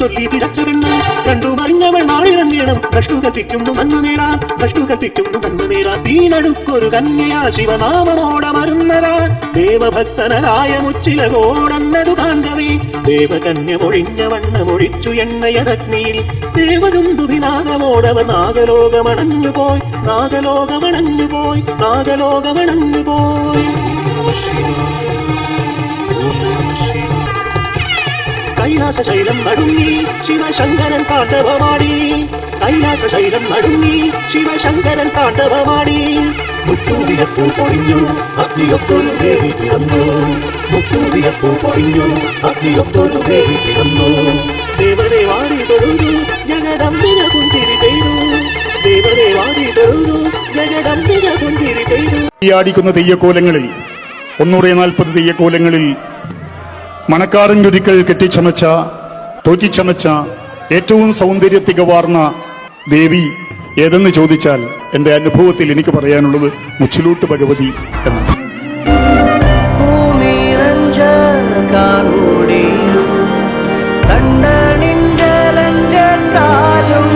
ചൊല്ലി തിരച്ച പെണ്ണ് രണ്ടു മറിഞ്ഞവൾ നാളിരം വീണം. ഭ്രഷ്ടു കത്തിക്കുന്നു മണ്ണു നേരാ. ഭ്രഷ്ടു കത്തിക്കുന്നു മണ്ണു നേടാൻ തീനടുക്കൊരു കന്യയാ ശിവനാമമോട മരുന്നരാ ദേവഭക്തനായ മുച്ചില കോടന്നതു കാന്തവേ ദേവകന്യ മൊഴിഞ്ഞ വണ്ണമൊഴിച്ചു എണ്ണയതഗ്നിയിൽ ദേവദുന്ദുഭിനാദമോടവ നാഗലോകമണഞ്ഞുപോയി. നാഗലോകമണഞ്ഞുപോയി. നാഗലോകമണഞ്ഞു പോയി കൈലാസ ശൈലം നടുങ്ങി ശിവശങ്കരൻ താണ്ഡവമാടി കൈലാസ ശൈലം നടുങ്ങി ശിവശങ്കരൻ താണ്ഡവമാടി മുത്തൂതിയപ്പൂ പൊഴിഞ്ഞു അഗ്നിയൊത്തൊരു ദേവി പിറന്നു. മുത്തൂതിയപ്പൂ പൊഴിഞ്ഞു അഗ്നിയൊത്തൊരു ദേവി പിറന്നു. വാടി തൊഴുതു ജഗദമ്പിന കുന്തിരി ചെയ്തു. വാടി തൊഴുതു ജഗദമ്പിന കുന്തിരി ചെയ്തു. ഈ ആടിക്കുന്ന തെയ്യക്കോലങ്ങളിൽ ഒന്നൂറെ നാൽപ്പത് തെയ്യക്കോലങ്ങളിൽ മണക്കാടൻ ചുരുക്കൽ കെട്ടിച്ചമച്ച തോറ്റിച്ചമച്ച ഏറ്റവും സൗന്ദര്യ തികവാർന്ന ദേവി ഏതെന്ന് ചോദിച്ചാൽ എന്റെ അനുഭവത്തിൽ എനിക്ക് പറയാനുള്ളത് മുച്ചിലൂട്ട് ഭഗവതി എന്നാണ്. കാലും